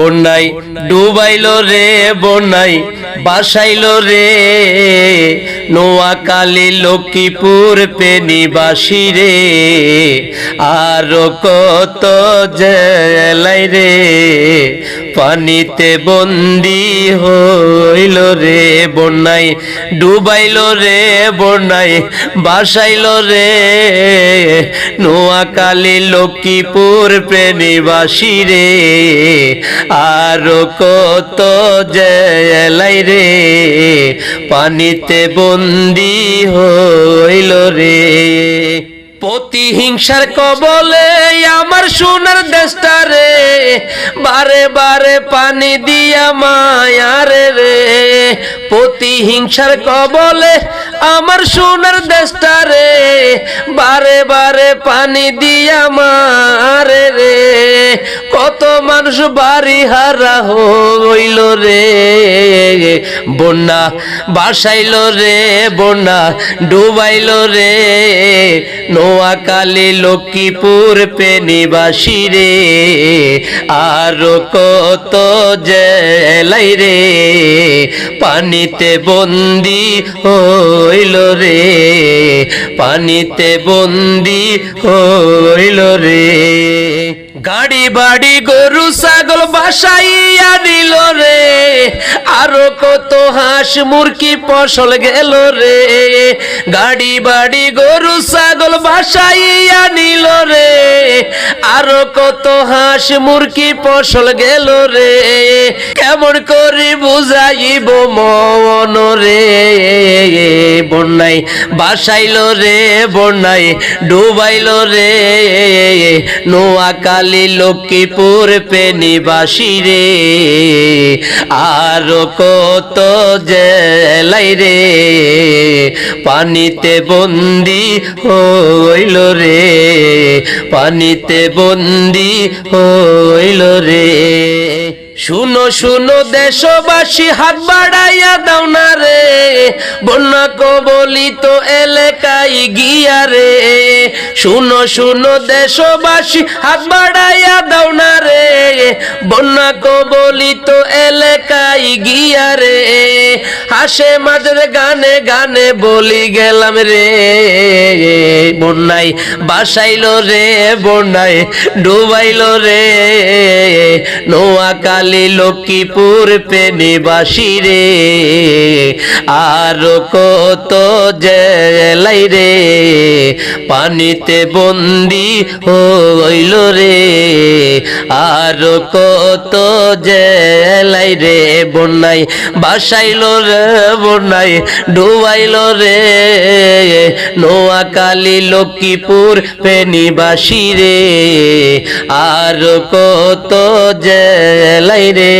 বন্যাই ডুবাইল রে বন্যাই বাসাইল রে। নোয়াকালী লক্ষ্মীপুর পেনিবাসী রে। আর কত জেলাই রে। পানিতে বন্দি হইল রে বন্যাই, ডুবাইল রে বন্যাই, বাসাইল রে নোয়াকালী লক্ষ্মীপুর প্রেমিবাসী রে। আর কত জেলাই রে, পানিতে বন্দি হইল রে প্রতিহিংসার কবলে আমার সোনার দেশটা রে। বারে বারে পানি দিয়া মায়ারে রে প্রতিহিংসার কবলে আমার সোনার দেশটা রে। বারে বারে পানি দিয়া মারে মানুষ বাড়ি হারা হইল রে। বন্যা বাসাইল রে, বন্যা ডুবাইল রে। নোয়াকালী লক্ষ্মীপুর পেনিবাসী রে। আর কত জেলাই রে। পানিতে বন্দি হইল রে। পানিতে বন্দি হইল রে। গাড়ি বাড়ি গরু, ছাগল বাসাইয়া দিল রে। আরও কত হাঁস মুরগি ফসল গেল রে। গাড়ি বাড়ি গরু, ছাগল বাসাইয়া নিল রে। আরও কত হাঁস মুরগি ফসল গেল রে। কেমন করি বুঝাইব মন রে। বন্যাই বাসাইল রে বন্যাই ডুবাইল রে। নোয়াকালী লক্ষ্মীপুর পেনিবাসী রে। আর কত জেলাই রে। পানিতে বন্দি হইল রে। পানিতে বন্দি হইল রে। শুনো শুনো, দেশবাসী, হাত বাড়াইয়া দাও না রে। বন্যা কবলিত এলাকায় গিয়া রে। শুনো শুনো দেশবাসী, হাত বাড়াইয়া দাও না রে। বন্যা কবলিত এলাকায় গিয়া রে। হাসে মাঝের গানে গানে বলি গেলাম রে। বন্যাই বাসাইল রে বন্যাই ডুবাইল রে। নোয়াকালী লক্ষ্মীপুর পেনিবাসী রে। আর কত জেলাই রে, পানিতে বন্দি হইল রে। আর কত জেলাই রে বন্যাই বাসাইল রে বন্যাই ডুবাইল রে। নোয়াকালী লক্ষ্মীপুর পেনিবাসী রে, আর কত জেলাই রে,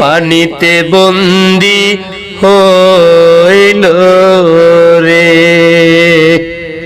পানিতে বন্দি হইল রে।